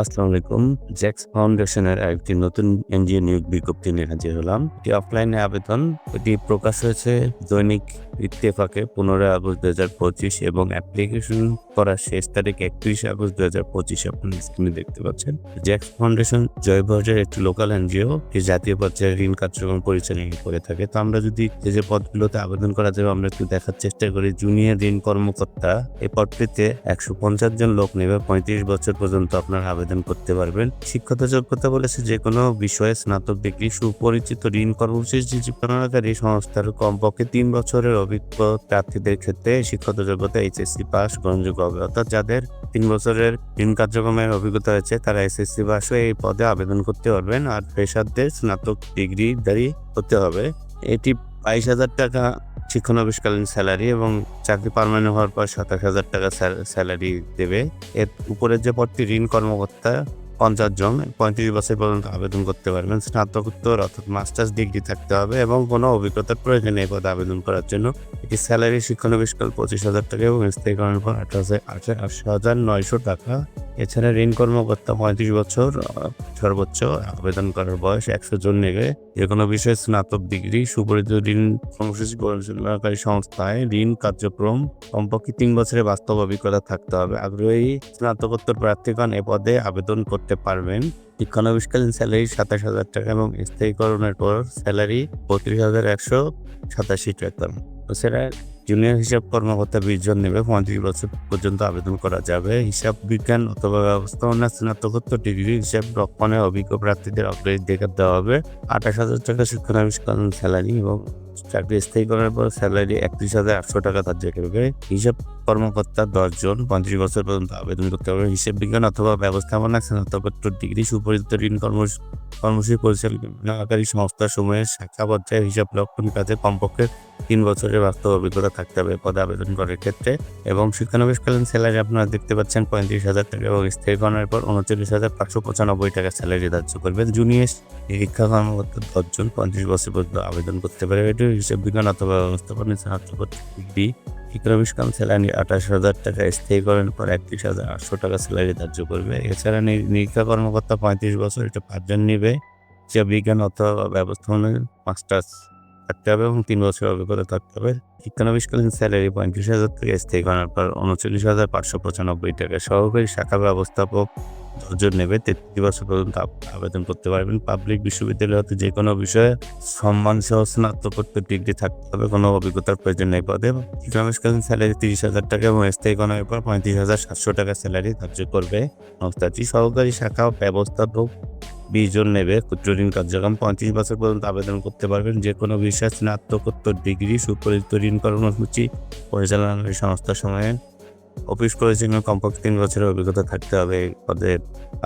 আসসালামু আলাইকুম। জ্যাক্স ফাউন্ডেশনের একটি নতুন এনজিও নিয়োগ বিজ্ঞপ্তি নিয়ে হাজির হলাম। এটি অফলাইনে আবেদন, এটি প্রকাশ হয়েছে দৈনিক ইত্তেফাকে পনেরোই আগস্ট দু হাজার পঁচিশ এবং অ্যাপ্লিকেশন করার শেষ তারিখ একত্রিশে আগস্ট দু হাজার পঁচিশে আপনি স্ক্রিনে দেখতে পাচ্ছেন। জ্যাক্স ফাউন্ডেশন জয়বাজার একটি লোকাল এনজিও এটি জাতীয় পর্যায়ে ঋণ কার্যক্রম পরিচালনা করে থাকে। তো আমরা যদি যে যে পদগুলোতে আবেদন করা যাবে আমরা একটু দেখার চেষ্টা করি। জুনিয়র ঋণ কর্মকর্তা এই পদটিতে একশো পঞ্চাশ জন লোক নেবে, পঁয়ত্রিশ বছর পর্যন্ত আপনার আবেদন করতে পারবেন। শিক্ষাগত যোগ্যতা বলেছে যে কোনো বিষয়ে স্নাতক ডিগ্রি, সুপরিচিত ঋণ কর্মসূচি, জীবনাকারী সংস্থার কমপক্ষে তিন বছরের অভিজ্ঞ প্রার্থীদের ক্ষেত্রে শিক্ষাগত যোগ্যতা এইচএসসি পাস গ্রহণযোগ্য হবে। অর্থাৎ যাদের তিন বছরের ঋণ কার্যক্রমের অভিজ্ঞতা হয়েছে তারা এসএসসি পাস হয়ে এই পদে আবেদন করতে পারবেন আর পেশারদের স্নাতক ডিগ্রি দাঁড়ি হতে হবে। এটি বাইশ হাজার টাকা শিক্ষানবিশকালীন স্যালারি এবং চাকরি পারমানেন্ট হওয়ার পর সাতাশ হাজার টাকা স্যালারি দেবে। এর উপরের যে পদটি ঋণ কর্মকর্তা পঞ্চাশ জন, পঁয়ত্রিশ বছর পর্যন্ত আবেদন করতে পারবেন। স্নাতকোত্তর অর্থাৎ মাস্টার্স ডিগ্রি থাকতে হবে এবং কোনো অভিজ্ঞতার প্রয়োজন নেই পদে আবেদন করার জন্য। এটি স্যালারি শিক্ষানবিষ্কাল পঁচিশ হাজার টাকা এবং স্থায়ীকরণের পর আঠাশ আঠাশ হাজার নয়শো টাকা। এছাড়া ঋণ কর্মকর্তা পঁয়ত্রিশ বছর, সর্বোচ্চ আবেদন করার বয়স একশো জন নেবে। যে কোনো বিষয়ে স্নাতক ডিগ্রি, সুপরিচিত ঋণ কর্মসূচি পরিচালনাকারী সংস্থায় ঋণ কার্যক্রম কমপক্ষে তিন বছরের বাস্তব অভিজ্ঞতা থাকতে হবে। আগ্রহী স্নাতকোত্তর প্রার্থীগণ এ পদে আবেদন করতে পারবেন। শিক্ষানবিশকালীন স্যালারি সাতাশ হাজার টাকা এবং স্থায়ীকরণের পর স্যালারি বত্রিশ হাজার একশো সাতাশি টাকা। এছাড়া জুনিয়র হিসাব কর্মকর্তা বিশ জন নেবে, পঁয়ত্রিশ বছর পর্যন্ত আবেদন করা যাবে। হিসাব বিজ্ঞান অথবা ব্যবস্থাপনা স্নাতকোত্তর ডিগ্রি হিসাব রক্ষণের অভিজ্ঞ প্রার্থীদের অগ্রাধিকার দেওয়া হবে। আঠাশ হাজার টাকা শিক্ষানবিষ্করণ স্যালারি এবং চাকরি স্থায়ী করার পর স্যালারি একত্রিশ হাজার আটশো টাকা ধার্য করবে হিসাব কর্মকর্তা দশ জন পঁয়ত্রিশ বছর পর্যন্ত আবেদন করতে হবে। হিসাব বিজ্ঞান অথবা ব্যবস্থাপনা, স্নাতকোত্তর ডিগ্রি, সুপরিচিত ঋণ কর্ম কর্মসূচি পরিচালনাকারী সংস্থা সমূহের শাখা পর্যায়ে হিসাব রক্ষণ কাজে কমপক্ষে তিন বছরের বাস্তব অভিজ্ঞতা থাকতে হবে পদে আবেদন করার ক্ষেত্রে। এবং শিক্ষানবিশকালীন স্যালারি আপনারা দেখতে পাচ্ছেন পঁয়ত্রিশ হাজার টাকা এবং স্থায়ীকরণের পর উনচল্লিশ হাজার পাঁচশো পঁচানব্বই টাকা স্যালারি ধার্য করবে জুনিয়র শিক্ষা কর্মকর্তা দশজন পঁয়ত্রিশ বছর পর্যন্ত আবেদন করতে পারে এটি হিসাব বিজ্ঞান অথবা ব্যবস্থাপনা স্নাতকোত্তর ডিগ্রি শিক্ষানবিশকালীন স্যালারি আঠাশ হাজার টাকা স্থায়ীকরণের পর একত্রিশ হাজার আটশো টাকা স্যালারি ধার্য করবে। এছাড়া নিরীক্ষা কর্মকর্তা পঁয়ত্রিশ বছর এটা পাঁচজন নেবে। হিসাব বিজ্ঞান অথবা ব্যবস্থাপনা মাস্টার্স থাকতে হবে এবং তিন বছর অভিজ্ঞতা থাকতে হবে। শিক্ষানবিশকালীন স্যালারি পঁয়ত্রিশ হাজার থেকে স্থায়ী করার পর উনচল্লিশ হাজার পাঁচশো পঁচানব্বই টাকা। সহকারী শাখা ব্যবস্থাপক দশজন নেবে, তেত্রিশ বছর পর্যন্ত আবেদন করতে পারবেন। পাবলিক বিশ্ববিদ্যালয় হতে যে কোনো বিষয়ে সম্মান সহ স্নাতকোত্তর ডিগ্রি থাকতে হবে, কোনো অভিজ্ঞতার প্রয়োজন নেই পদে। ইকোনমিক্স শিক্ষানবিশকালীন স্যালারি তিরিশ হাজার টাকা এবং স্থায়ী করার পর পঁয়ত্রিশ হাজার সাতশো টাকা স্যালারি ধার্য করবে সংস্থাটি। সহকারী শাখা ব্যবস্থাপক বিশ জন নেবে। ক্ষুদ্র ঋণ কার্যক্রম পঁয়ত্রিশ বছর পর্যন্ত আবেদন করতে পারবেন। যে কোনো বিষয়ে স্নাতকোত্তর ডিগ্রি, সুপরিচিত ঋণ কর্মসূচি পরিচালনাকারী সংস্থার সময়ে অফিস পরিচালনা কমপক্ষে তিন বছরের অভিজ্ঞতা থাকতে হবে এই পদে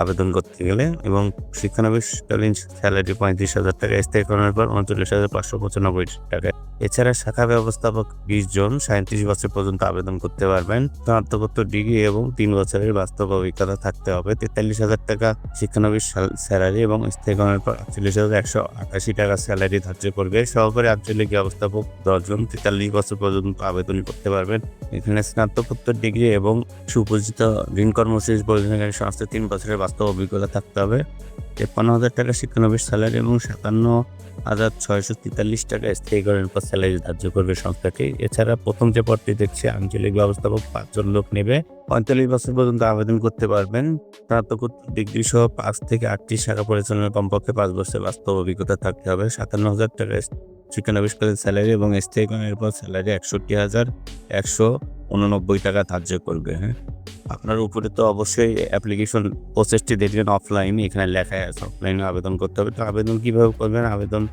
আবেদন করতে গেলে এবং শিক্ষানবিশকালীন স্যালারি পঁয়ত্রিশ হাজার টাকা স্থায়ীকরণের পর উনচল্লিশ হাজার পাঁচশো পঁচানব্বই টাকা। এছাড়া শাখা ব্যবস্থাপক বিশ জন সাঁত্রিশ বছর পর্যন্ত আবেদন করতে পারবেন। স্নাতকোত্তর ডিগ্রি এবং তিন বছরের বাস্তব অভিজ্ঞতা থাকতে হবে। তেতাল্লিশ হাজার টাকা শিক্ষানবিশ স্যালারি এবং স্থায়ীকরণের পর আটচল্লিশ হাজার একশো আটাশি টাকা স্যালারি ধার্য করবে। সহকারী আঞ্চলিক ব্যবস্থাপক দশজন তেতাল্লিশ বছর পর্যন্ত আবেদন করতে পারবেন। এখানে স্নাতকোত্তর ডিগ্রি এবং সুপরিচিত ঋণ কর্মসূচি পরিচালনাকারী সংস্থা তিন বছরের বাস্তব অভিজ্ঞতা থাকতে হবে। তেপ্পান্ন হাজার টাকা শিক্ষানবিশ স্যালারি এবং সাতান্ন হাজার ছয়শো তেতাল্লিশ টাকা স্থায়ীকরণের পর স্যালারি ধার্য করবে সংস্থাটি। এছাড়া প্রথম যে পদটি দেখছে, আঞ্চলিক ব্যবস্থাপক পাঁচজন লোক নেবে। পঁয়তাল্লিশ বছর পর্যন্ত আবেদন করতে পারবেন। স্নাতকোত্তর ডিগ্রি সহ পাঁচ থেকে আটটি শাখা পরিচালনার কমপক্ষে পাঁচ বছরের বাস্তব অভিজ্ঞতা থাকতে হবে। সাতান্ন হাজার টাকা শিক্ষানবিশকালীন স্যালারি এবং স্থায়ীকরণের পর স্যালারি একষট্টি হাজার একশো উননব্বই টাকা ধার্য করবে হ্যাঁ? আপনার উপরে তো অবশ্যই অ্যাপ্লিকেশন প্রসেসটি দেখবেন অফলাইনে এখানে লেখা আছে। অফলাইনে আবেদন করতে হবে। তো আবেদন কীভাবে করবেন? আবেদন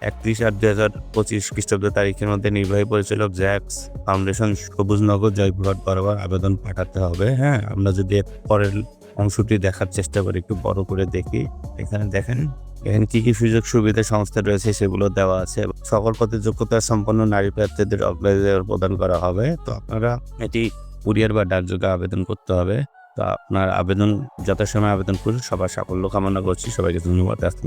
একত্রিশ আট দুই হাজার পঁচিশ খ্রিস্টাব্দ তারিখের মধ্যে নির্বাহী পরিচালক জ্যাক্স ফাউন্ডেশন সবুজনগর, জয়পুরহাট, বরাবর আবেদন পাঠাতে হবে হ্যাঁ? আমরা যদি পরের অংশটি দেখার চেষ্টা করি, একটু বড় করে দেখি। এখানে দেখেন এখানে কি কি সুযোগ সুবিধা সংস্থা রয়েছে সেগুলো দেওয়া আছে সকল পথে যোগ্যতা সম্পন্ন নারী প্রার্থীদের অগ্রাধিকার প্রদান করা হবে। তো আপনারা এটি কুরিয়ার বা ডাকযোগে আবেদন করতে হবে। তো আপনার আবেদন, যথাসময়ে আবেদন করুন সবার সাফল্য কামনা করছি। সবাইকে ধন্যবাদ। আসতে